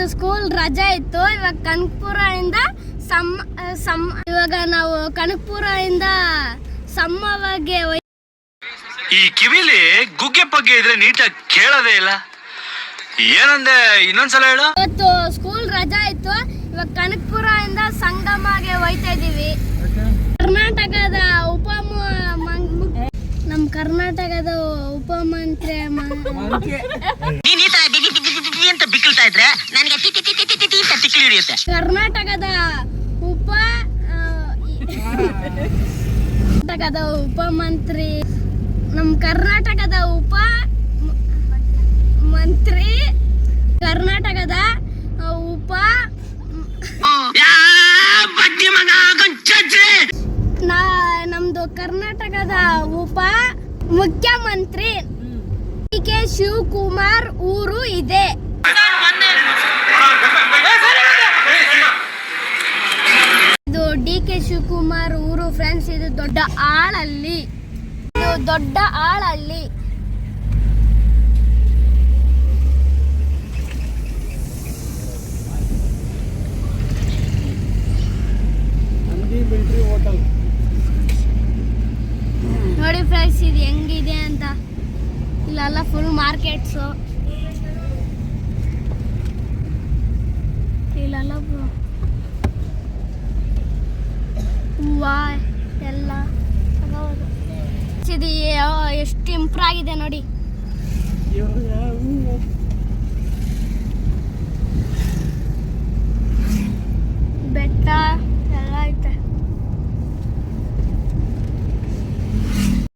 ಇವತ್ತು ಸ್ಕೂಲ್ ರಜೆ ಇತ್ತು. ಇವಾಗ ಕನಕಪುರ ಇಂದ ಸಮ್ ಸಮ್ ಇವಾಗ ನಾವು ಕನಕಪುರ ಇಂದ ಸಮ್ಮವಾಗಿ ಈ ಕಿವಿಲಿ ಗುಗ್ಗೆ ಪಗ್ಗೆ ಇದ್ರೆ ನೀಟಾಗಿ ಕೇಳೋದೇ ಇಲ್ಲ. ಏನಂದೆ ಇನ್ನೊಂದ್ಸಲ ಹೇಳು. ಇವತ್ತು ಸ್ಕೂಲ್ ರಜೆ ಇತ್ತು. ಇವಾಗ ಕನಕಪುರ ಇಂದ ಸಂಗಮಗೆ ಹೋಯ್ತಾ ಇದೀವಿ. ಕರ್ನಾಟಕದ ಉಪ ನಮ್ಮ ನಮ್ ಕರ್ನಾಟಕದ ಉಪಮಂತ್ರಿ ನೀನ್ ಈ ಕರ್ನಾಟಕದ ಉಪ ಕರ್ನಾಟಕದ ಉಪಮಂತ್ರಿ ನಮ್ಮ ಕರ್ನಾಟಕದ ಉಪ ಮಂತ್ರಿ ಕರ್ನಾಟಕದ ಉಪ ನಮ್ದು ಕರ್ನಾಟಕದ ಉಪ ಮುಖ್ಯಮಂತ್ರಿ ಡಿ ಕೆ ಶಿವಕುಮಾರ್ ಊರು ಇದೆ ಇದು ಡಿ ಕೆ ಶಿವಕುಮಾರ್ ಊರು ಫ್ರೆಂಡ್ಸ್ ಇದು ದೊಡ್ಡ ಆಳಲ್ಲಿ. ಇದು ದೊಡ್ಡ ಆಳಲ್ಲಿ. ನೋಡಿ ಫ್ರೆಂಡ್ಸ್ ಇದು ಹೆಂಗಿದೆ ಅಂತ. ಇಲ್ಲೆಲ್ಲ ಫುಲ್ ಮಾರ್ಕೆಟ್ಸು ಇಲ್ಲೆಲ್ಲ ಎಷ್ಟು ಇಂಪ್ರೂವ್ ಆಗಿದೆ ನೋಡಿ.